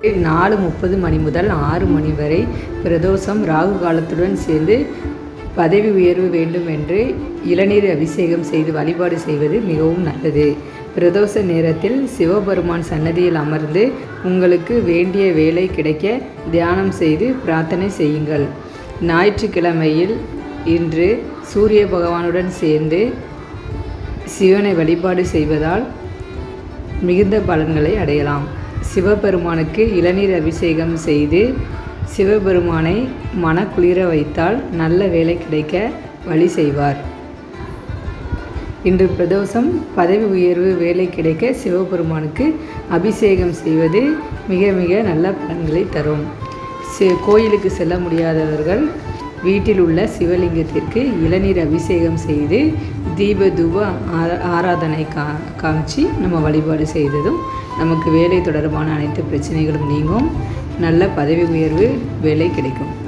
நாலு முப்பது மணி முதல் ஆறு மணி வரை பிரதோஷம் ராகு காலத்துடன் சேர்ந்து பதவி உயர்வு வேண்டும் என்று இளநீர் அபிஷேகம் செய்து வழிபாடு செய்வது மிகவும் நல்லது. பிரதோஷ நேரத்தில் சிவபெருமான் சன்னதியில் அமர்ந்து உங்களுக்கு வேண்டிய வேலை கிடைக்க தியானம் செய்து பிரார்த்தனை செய்யுங்கள். ஞாயிற்றுக்கிழமையில் இன்று சூரிய பகவானுடன் சேர்ந்து சிவனை வழிபாடு செய்வதால் மிகுந்த பலன்களை அடையலாம். சிவபெருமானுக்கு இளநீர் அபிஷேகம் செய்து சிவபெருமானை மனக்குளிர வைத்தால் நல்ல வேலை கிடைக்க வழி செய்வார். இன்று பிரதோஷம் பதவி உயர்வு வேலை கிடைக்க சிவபெருமானுக்கு அபிஷேகம் செய்வது மிக மிக நல்ல பலன்களை தரும். சி கோயிலுக்கு செல்ல முடியாதவர்கள் வீட்டில் உள்ள சிவலிங்கத்திற்கு இளநீர் அபிஷேகம் செய்து தீப தூப ஆரா- ஆராதனை கா காமிச்சு நம்ம வழிபாடு செய்ததும் நமக்கு வேலை தொடர்பான அனைத்து பிரச்சனைகளும் நீங்கும். நல்ல பதவி உயர்வு வேலை கிடைக்கும்.